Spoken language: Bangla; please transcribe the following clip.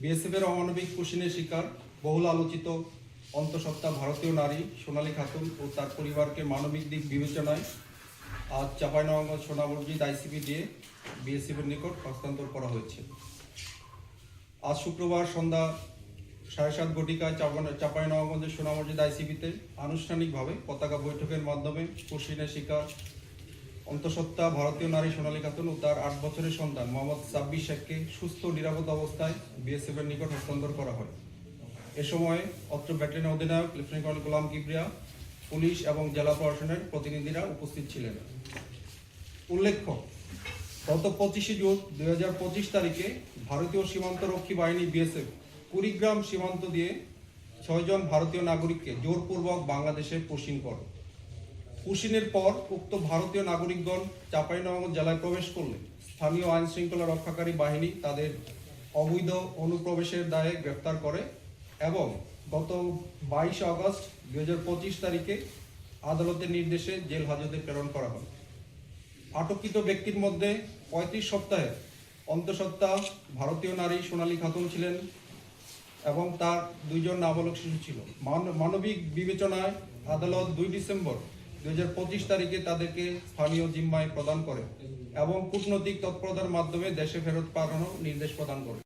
বিএসএফের অমানবিক কুশিনের শিকার বহুল আলোচিত অন্তঃসত্ত্বা ভারতীয় নারী সোনালী খাতুন ও তার পরিবারকে মানবিক দিক বিবেচনায় আজ চাঁপাইনবাবগঞ্জ সোনামসজিদ আইসিবি দিয়ে বিএসএফের নিকট হস্তান্তর করা হয়েছে। আজ শুক্রবার সন্ধ্যা সাড়ে সাত ঘটিকায় চাঁপাইনবাবগঞ্জের সোনামসজিদ আইসিবিতে আনুষ্ঠানিকভাবে পতাকা বৈঠকের মাধ্যমে কুশিনের শিকার অন্তঃসত্ত্বা ভারতীয় নারী সোনালী খাতুন ও তার আট বছরের সন্তান মোহাম্মদ সাব্বির শেখকে সুস্থ নিরাপদ অবস্থায় বিএসএফ এর নিকট হস্তান্তর করা হয়। এ সময় অত্র ব্যাটালিয়ন অধিনায়ক, lieutenant colonel Golam Kibria, police এবং জেলা প্রশাসনের প্রতিনিধিরা উপস্থিত ছিলেন। উল্লেখ্য, গত পঁচিশে জুন দুই হাজার পঁচিশ তারিখে ভারতীয় সীমান্ত রক্ষী বাহিনী বিএসএফ কুড়িগ্রাম সীমান্ত দিয়ে ছয়জন ভারতীয় নাগরিককে জোরপূর্বক বাংলাদেশে পুশিন করে। পুশিনের পর উক্ত ভারতীয় নাগরিকগণ চাঁপাইনবাবগঞ্জ জেলায় প্রবেশ করলে স্থানীয় আইন শৃঙ্খলা রক্ষাকারী বাহিনী তাদের অবৈধ অনুপ্রবেশের দায়ে গ্রেফতার করে এবং গত বাইশে আগস্ট দুই তারিখে আদালতের নির্দেশে জেল হাজতে প্রেরণ করা হয়। আটককৃত ব্যক্তির মধ্যে পঁয়ত্রিশ সপ্তাহে অন্তঃসত্ত্বা ভারতীয় নারী সোনালী খাতুন ছিলেন এবং তার দুইজন নাবালক শিশু ছিল। মান- মানবিক বিবেচনায় আদালত দুই ডিসেম্বর দুই হাজার পঁচিশ তারিখে তাদেরকে স্থানীয় জিম্মায় প্রদান করে এবং কূটনৈতিক তৎপরতার মাধ্যমে দেশে ফেরত পাঠানোর নির্দেশ প্রদান করে।